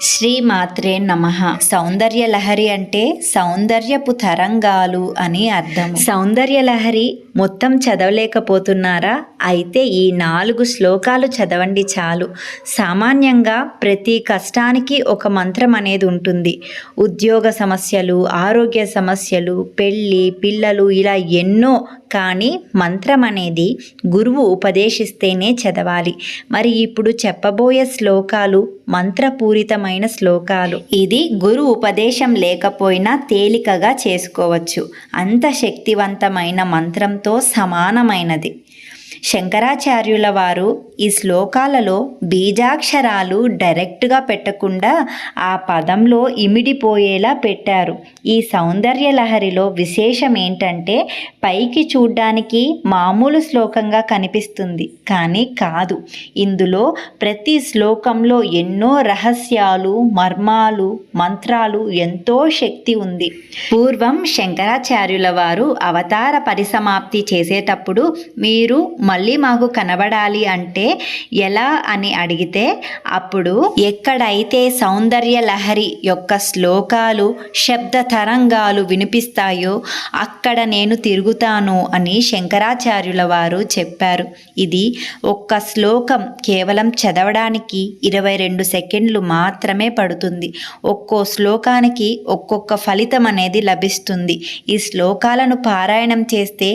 శ్రీమాత్రే నమ. సౌందర్య లహరి అంటే సౌందర్యపు తరంగాలు అని అర్థం సౌందర్య లహరి మొత్తం చదవలేకపోతున్నారా? అయితే ఈ నాలుగు శ్లోకాలు చదవండి చాలు. సామాన్యంగా ప్రతి కష్టానికి ఒక మంత్రం అనేది ఉంటుంది. ఉద్యోగ సమస్యలు ఆరోగ్య సమస్యలు పెళ్ళి పిల్లలు ఇలా ఎన్నో కానీ మంత్రం అనేది గురువు ఉపదేశిస్తేనే చదవాలి. మరి ఇప్పుడు చెప్పబోయే శ్లోకాలు మంత్రపూరితమైన శ్లోకాలు. ఇది గురు ఉపదేశం లేకపోయినా తేలికగా చేసుకోవచ్చు. అంత శక్తివంతమైన మంత్రంతో సమానమైనది. శంకరాచార్యుల వారు ఈ శ్లోకాలలో బీజాక్షరాలు డైరెక్ట్గా పెట్టకుండా ఆ పదంలో ఇమిడిపోయేలా పెట్టారు. ఈ సౌందర్య లహరిలో విశేషం ఏంటంటే పైకి చూడ్డానికి మామూలు శ్లోకంగా కనిపిస్తుంది కానీ కాదు. ఇందులో ప్రతి శ్లోకంలో ఎన్నో రహస్యాలు మర్మాలు మంత్రాలు ఎంతో శక్తి ఉంది. పూర్వం శంకరాచార్యుల వారు అవతార పరిసమాప్తి చేసేటప్పుడు మీరు మళ్ళీ మాకు కనబడాలి అంటే ఎలా అని అడిగితే అప్పుడు ఎక్కడైతే సౌందర్య లహరి యొక్క శ్లోకాలు శబ్ద తరంగాలు వినిపిస్తాయో అక్కడ నేను తిరుగుతాను అని శంకరాచార్యుల వారు చెప్పారు. ఇది ఒక్క శ్లోకం కేవలం చదవడానికి ఇరవై రెండు సెకండ్లు మాత్రమే పడుతుంది. ఒక్కో శ్లోకానికి ఒక్కొక్క ఫలితం అనేది లభిస్తుంది. ఈ శ్లోకాలను పారాయణం చేస్తే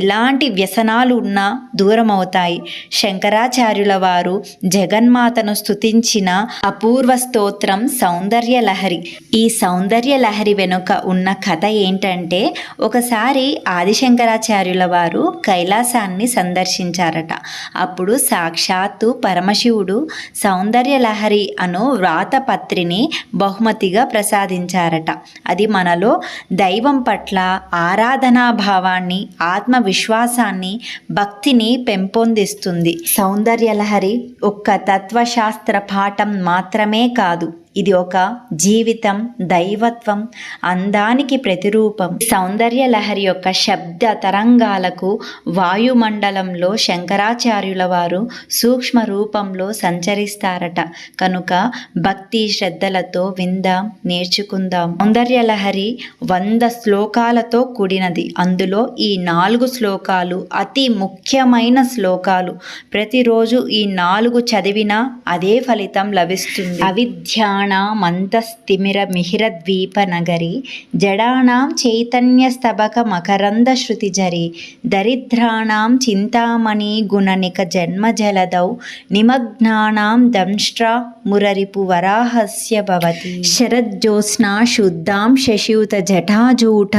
ఎలాంటి వ్యసనాలు ఉన్నా దూరం అవుతాయి శంకరాచార్యుల వారు జగన్మాతను స్తుతించిన అపూర్వ స్తోత్రం సౌందర్య లహరి. ఈ సౌందర్య లహరి వెనుక ఉన్న కథ ఏంటంటే ఒకసారి ఆదిశంకరాచార్యుల వారు కైలాసాన్ని సందర్శించారట. అప్పుడు సాక్షాత్తు పరమశివుడు సౌందర్య లహరి అను వ్రాతపత్రిని బహుమతిగా ప్రసాదించారట. అది మనలో దైవం పట్ల ఆరాధనా భావాన్ని ఆత్మవిశ్వాసాన్ని భక్తిని పెంపొందిస్తుంది. సౌందర్యలహరి ఒక్క తత్వశాస్త్ర పాఠం మాత్రమే కాదు. ఇది ఒక జీవితం దైవత్వం అందానికి ప్రతిరూపం. సౌందర్య లహరి యొక్క శబ్ద తరంగాలకు వాయుమండలంలో శంకరాచార్యుల వారు సూక్ష్మ రూపంలో సంచరిస్తారట. కనుక భక్తి శ్రద్ధలతో విందాం నేర్చుకుందాం. సౌందర్య లహరి వంద శ్లోకాలతో కూడినది. అందులో ఈ నాలుగు శ్లోకాలు అతి ముఖ్యమైన శ్లోకాలు. ప్రతిరోజు ఈ నాలుగు చదివినా అదే ఫలితం లభిస్తుంది. అవిద్యా మంతస్తిమిరమిహిరద్వీపనగరి జడానాం చైతన్యస్తబకమకరందశ్రుతిజరి దరిద్రాణం దరిద్రాణాం జన్మజలదౌ నిమగ్నానాం దంష్ట్రా మురరిపు వరాహస్య భవతి. శరజ్జోత్స్నా శుద్ధాం శశియుత జటాజూట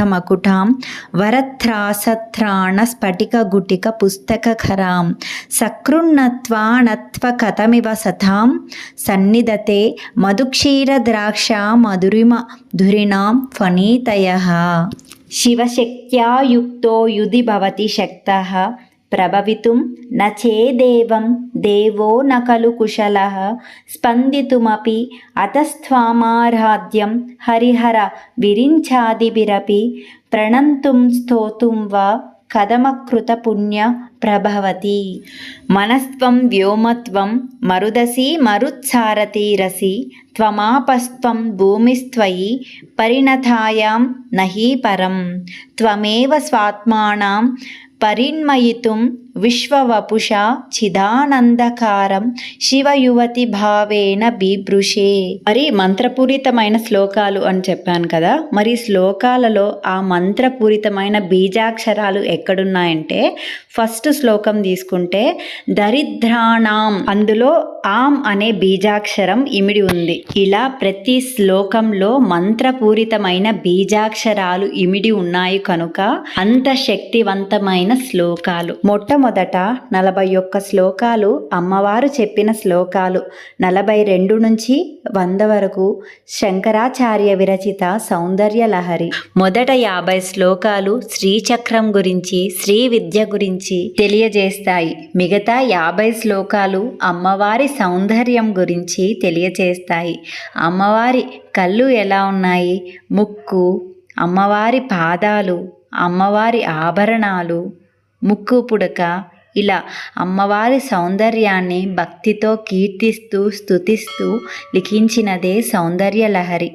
వరత్రాసత్రాణ స్ఫటిక గుటిక పుస్తకఖరాం సకృన్నత్వానత్వ కథమివ సతాం సన్నిధతే క్షీరద్రాక్ష మధురిమ ధురిణాం ఫణీతయ. శివశక్త్యాయుక్తో యుధి భవతి శక్త. ప్రభవితుం న చేదేవం దేవో న ఖలు కుశలः. స్పందితుమపి అతస్వామారాధ్యం హరిహర విరించాదిభిరపి ప్రణంతుం స్తోతుం వా కథమకృత పుణ్య ప్రభవతి. మనస్త్వం వ్యోమత్వం మరుదసి మరుత్సారతీరసి త్వమాపస్త్వం భూమిస్త్వయి పరిణథాయాం నహి పరం త్వమేవ స్వాత్మానాం పరిణ్మయితుం విశ్వవపుష చిదానందకారం శివయువతి భావేన బీభృషే. మరి మంత్రపూరితమైన శ్లోకాలు అని చెప్పాను కదా మరి శ్లోకాలలో ఆ మంత్రపూరితమైన బీజాక్షరాలు ఎక్కడున్నాయంటే ఫస్ట్ శ్లోకం తీసుకుంటే దరిద్రాణం అందులో ఆమ్ అనే బీజాక్షరం ఇమిడి ఉంది. ఇలా ప్రతి శ్లోకంలో మంత్రపూరితమైన బీజాక్షరాలు ఇమిడి ఉన్నాయి కనుక అంత శక్తివంతమైన శ్లోకాలు. మొట్టమొదట నలభై ఒక్క శ్లోకాలు అమ్మవారు చెప్పిన శ్లోకాలు. నలభై రెండు నుంచి వంద వరకు శంకరాచార్య విరచిత సౌందర్య లహరి. మొదట యాభై శ్లోకాలు శ్రీచక్రం గురించి శ్రీ విద్య గురించి తెలియజేస్తాయి. మిగతా యాభై శ్లోకాలు అమ్మవారి సౌందర్యం గురించి తెలియజేస్తాయి. అమ్మవారి కళ్ళు ఎలా ఉన్నాయి? ముక్కు అమ్మవారి పాదాలు అమ్మవారి ఆభరణాలు ముక్కు పుడక ఇలా అమ్మవారి సౌందర్యాన్ని భక్తితో కీర్తిస్తూ స్తుతిస్తూ లిఖించినదే సౌందర్య లహరి.